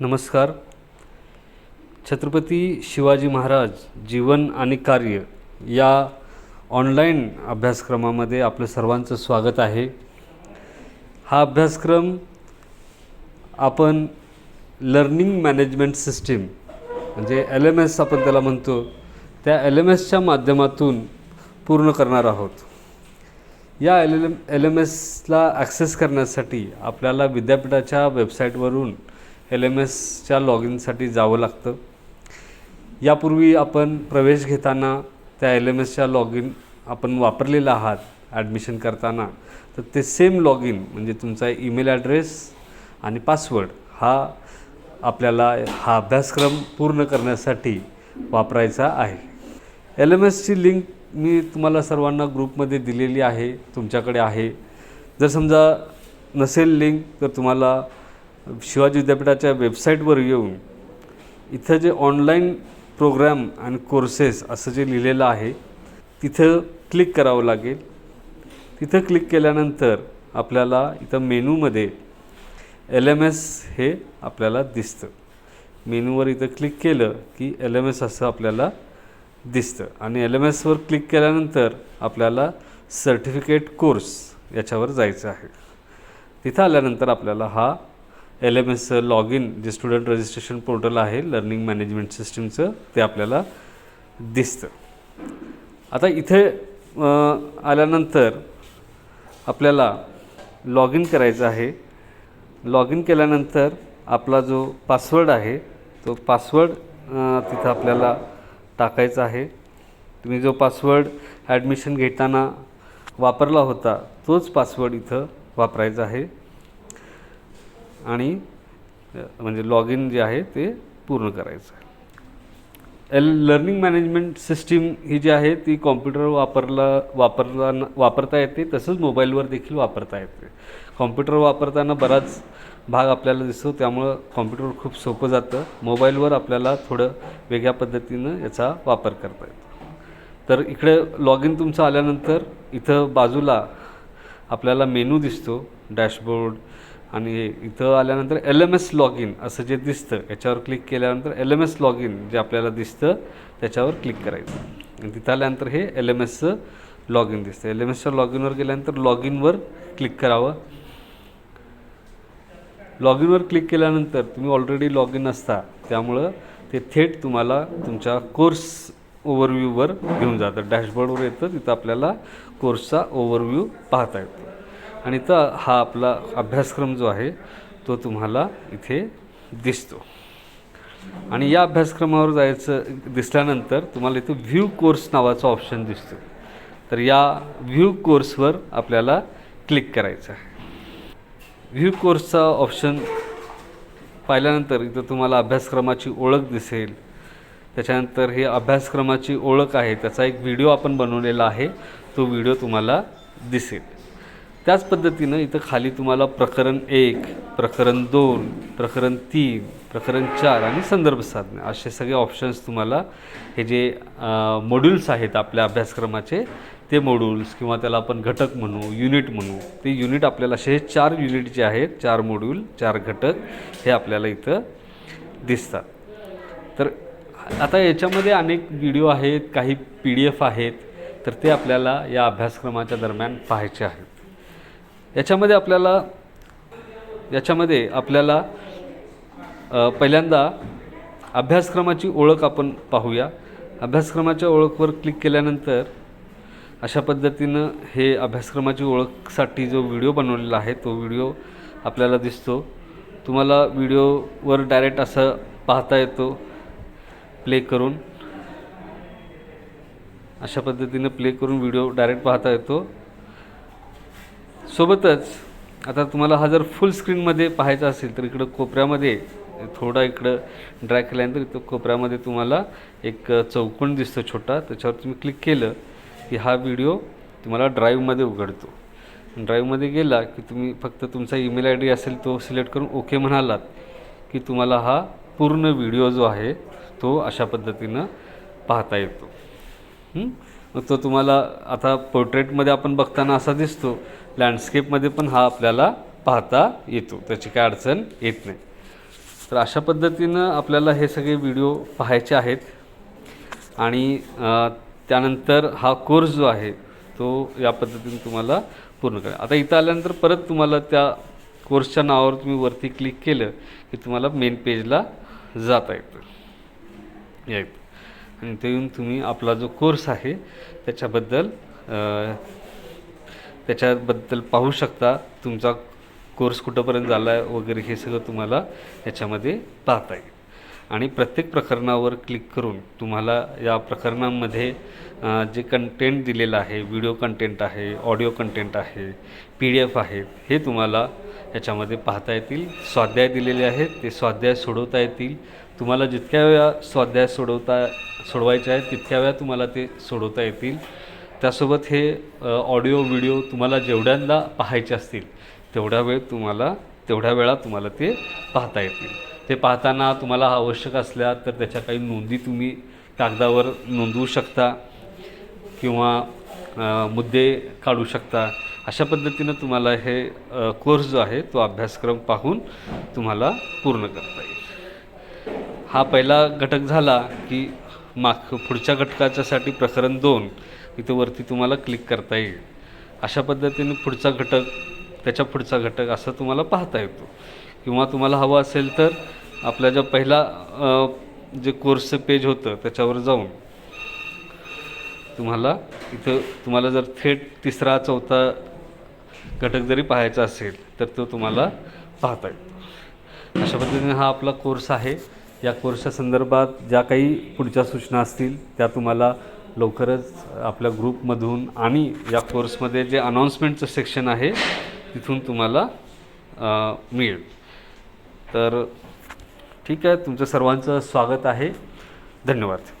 नमस्कार. छत्रपती शिवाजी महाराज जीवन आणि कार्य या ऑनलाईन अभ्यासक्रमामध्ये आपलं सर्वांचं स्वागत आहे. हा अभ्यासक्रम आपण लर्निंग मॅनेजमेंट सिस्टीम म्हणजे एल एम एस आपण त्याला म्हणतो त्या एल एम एसच्या माध्यमातून पूर्ण करणार आहोत. या L L M L M एसला access करण्यासाठी आपल्याला विद्यापीठाच्या वेबसाईटवरून एल एम एसच्या लॉग इनसाठी जावं लागतं. यापूर्वी आपण प्रवेश घेताना त्या एल एम एसच्या लॉग इन आपण वापरलेला आहात ॲडमिशन करताना. तर ते सेम लॉग इन म्हणजे तुमचा ईमेल ॲड्रेस आणि पासवर्ड हा आपल्याला हा अभ्यासक्रम पूर्ण करण्यासाठी वापरायचा आहे. एल एम एसची लिंक मी तुम्हाला सर्वांना ग्रुपमध्ये दिलेली आहे तुमच्याकडे आहे. जर समजा नसेल लिंक तर तुम्हाला शिवाजी विद्यापीठाच्या वेबसाईटवर येऊन इथं जे ऑनलाईन प्रोग्राम आणि कोर्सेस असं जे लिहिलेलं आहे तिथं क्लिक करावं लागेल. तिथं क्लिक केल्यानंतर आपल्याला इथं मेनूमध्ये एल एम एस हे आपल्याला दिसतं. मेनूवर इथं क्लिक केलं की एल एम एस असं आपल्याला दिसतं. आणि एल एम एसवर क्लिक केल्यानंतर आपल्याला सर्टिफिकेट कोर्स याच्यावर जायचं आहे. तिथं आल्यानंतर आपल्याला हा L M S log in जे स्टुडंट रजिस्ट्रेशन पोर्टल आहे लर्निंग मॅनेजमेंट सिस्टीमचं ते आपल्याला दिसतं. आता इथे आल्यानंतर आपल्याला लॉग इन करायचं आहे. लॉग इन केल्यानंतर आपला जो पासवर्ड आहे तो पासवर्ड तिथं आपल्याला टाकायचा आहे. तुम्ही जो पासवर्ड ॲडमिशन घेताना वापरला होता तोच पासवर्ड इथं वापरायचा आहे. आणि म्हणजे लॉग इन जे आहे ते पूर्ण करायचं आहे. एल लर्निंग मॅनेजमेंट सिस्टीम ही जी आहे ती कॉम्प्युटर वापरला वापरला वापरता येते तसंच मोबाईलवर देखील वापरता येते. कॉम्प्युटर वापरताना बराच भाग आपल्याला दिसतो त्यामुळं कॉम्प्युटर खूप सोपं जातं. मोबाईलवर आपल्याला थोडं वेगळ्या पद्धतीनं याचा वापर करता येतो. तर इकडे लॉग इन तुमचं आल्यानंतर इथं बाजूला आपल्याला मेनू दिसतो डॅशबोर्ड आणि इथं आल्यानंतर L M S log in असं जे दिसतं याच्यावर क्लिक केल्यानंतर L M S log in जे आपल्याला दिसतं त्याच्यावर क्लिक करायचं. आणि तिथं आल्यानंतर हे एल एम एसचं लॉग इन दिसतं. एल एम एसच्या लॉग इनवर गेल्यानंतर लॉग इनवर क्लिक करावं. लॉग इनवर क्लिक केल्यानंतर तुम्ही ऑलरेडी लॉग इन असता त्यामुळं ते थेट तुम्हाला तुमच्या कोर्स ओव्हरव्ह्यूवर घेऊन जातं. डॅशबोर्डवर येतं तिथं आपल्याला कोर्सचा ओव्हरव्ह्यू पाहता येतो. आणि तर हा आपला अभ्यासक्रम जो आहे तो तुम्हाला इथे दिसतो. आणि या अभ्यासक्रमावर जायचं दिसल्यानंतर तुम्हाला इथं व्ह्यू कोर्स नावाचा ऑप्शन दिसतो. तर या व्ह्यू कोर्सवर आपल्याला क्लिक करायचं आहे. व्ह्यू कोर्सचा ऑप्शन पाहिल्यानंतर इथं तुम्हाला अभ्यासक्रमाची ओळख दिसेल. त्याच्यानंतर हे अभ्यासक्रमाची ओळख आहे त्याचा एक व्हिडिओ आपण बनवलेला आहे तो व्हिडिओ तुम्हाला दिसेल. त्याच पद्धतीनं इथं खाली तुम्हाला प्रकरण एक प्रकरण दोन प्रकरण तीन प्रकरण चार आणि संदर्भ साधने असे सगळे ऑप्शन्स तुम्हाला हे जे मॉड्यूल्स आहेत आपल्या अभ्यासक्रमाचे ते मॉड्यूल्स किंवा त्याला आपण घटक म्हणू युनिट म्हणू ते युनिट आपल्याला असे हे चार युनिट जे आहेत चार मॉड्यूल चार घटक हे आपल्याला इथं दिसतात. तर आता याच्यामध्ये अनेक व्हिडिओ आहेत काही पी डी एफ आहेत तर ते आपल्याला या अभ्यासक्रमाच्या दरम्यान पाहायचे आहेत. याच्यामध्ये आपल्याला याच्यामध्ये आपल्याला पहिल्यांदा अभ्यासक्रमाची ओळख आपण पाहूया. अभ्यासक्रमाच्या ओळखवर क्लिक केल्यानंतर अशा पद्धतीनं हे अभ्यासक्रमाची ओळखसाठी जो व्हिडिओ बनवलेला आहे तो व्हिडिओ आपल्याला दिसतो. तुम्हाला व्हिडिओवर डायरेक्ट असं पाहता येतो. प्ले करून. अशा पद्धतीनं प्ले करून व्हिडिओ डायरेक्ट पाहता येतो. सोबतच आता तुम्हाला हा जर फुल स्क्रीनमध्ये पाहायचा असेल तर इकडं कोपऱ्यामध्ये थोडा इकडं ड्रॅग केल्यानंतर इथं कोपऱ्यामध्ये तुम्हाला एक चौकोन दिसतो छोटा. त्याच्यावर तुम्ही क्लिक केलं की हा व्हिडिओ तुम्हाला ड्राईव्हमध्ये उघडतो. ड्राईव्हमध्ये गेला की तुम्ही फक्त तुमचा ईमेल आय डी असेल तो सिलेक्ट करून ओके म्हणालात की तुम्हाला हा पूर्ण व्हिडिओ जो आहे तो अशा पद्धतीनं पाहता येतो. मग तो तुम्हाला आता पोर्ट्रेटमध्ये आपण बघताना असा दिसतो. लँडस्केपमध्ये पण हा आपल्याला पाहता येतो. त्याची काय अडचण येत नाही. तर अशा पद्धतीनं आपल्याला हे सगळे व्हिडिओ पाहायचे आहेत. आणि त्यानंतर हा कोर्स जो आहे तो या पद्धतीने तुम्हाला पूर्ण करा. आता इथं आल्यानंतर परत तुम्हाला त्या कोर्सच्या नावावर तुम्ही वरती क्लिक केलं की तुम्हाला मेन पेजला जाता येतं. येतं आणि ते येऊन तुम्ही आपला जो कोर्स आहे त्याच्याबद्दल त्याच्याबद्दल पाहू शकता. तुमचा कोर्स कुठंपर्यंत झाला आहे वगैरे हे सगळं तुम्हाला याच्यामध्ये पाहता येईल. आणि प्रत्येक प्रकरणावर क्लिक करून तुम्हाला या प्रकरणांमध्ये जे कंटेंट दिलेलं आहे व्हिडिओ कंटेंट आहे ऑडिओ कंटेंट आहे पी डी एफ आहे हे तुम्हाला याच्यामध्ये पाहता येतील. स्वाध्याय दिलेले आहेत ते स्वाध्याय सोडवता येतील. तुम्हाला जितक्या वेळा स्वाध्याय सोडवता सोडवायचे आहेत तितक्या वेळा तुम्हाला ते सोडवता येतील. त्यासोबत हे ऑडिओ व्हिडिओ तुम्हाला जेवढ्यांदा पाहायचे असतील तेवढ्या वेळ तुम्हाला तेवढ्या वेळा तुम्हाला ते पाहता येतील. ते पाहताना तुम्हाला आवश्यक असल्या तर त्याच्या काही नोंदी तुम्ही कागदावर नोंदवू शकता किंवा मुद्दे काढू शकता. अशा पद्धतीनं तुम्हाला हे कोर्स जो आहे तो अभ्यासक्रम पाहून तुम्हाला पूर्ण करता येईल. हा पहिला घटक झाला की माग पुढच्या घटकाच्यासाठी प्रकरण दोन इथं वरती तुम्हाला क्लिक करता येईल. अशा पद्धतीने पुढचा घटक त्याच्या पुढचा घटक असं तुम्हाला पाहता येतो. किंवा तुम्हाला हवं असेल तर आपला जो पहिला जे कोर्सचं पेज होतं त्याच्यावर जाऊन तुम्हाला इथं तुम्हाला जर थेट तिसरा चौथा घटक जरी पाहायचा असेल तर तो तुम्हाला पाहता येतो अशा पद्धतीने हा आपला कोर्स आहे. या कोर्सच्या संदर्भात ज्या काही पुढच्या सूचना असतील त्या तुम्हाला लवकरच आपल्या ग्रुपमधून आणि या कोर्समध्ये जे अनाऊन्समेंटचं सेक्शन आहे तिथून तुम्हाला मिळेल. तर ठीक आहे. तुमचं सर्वांचं स्वागत आहे. धन्यवाद.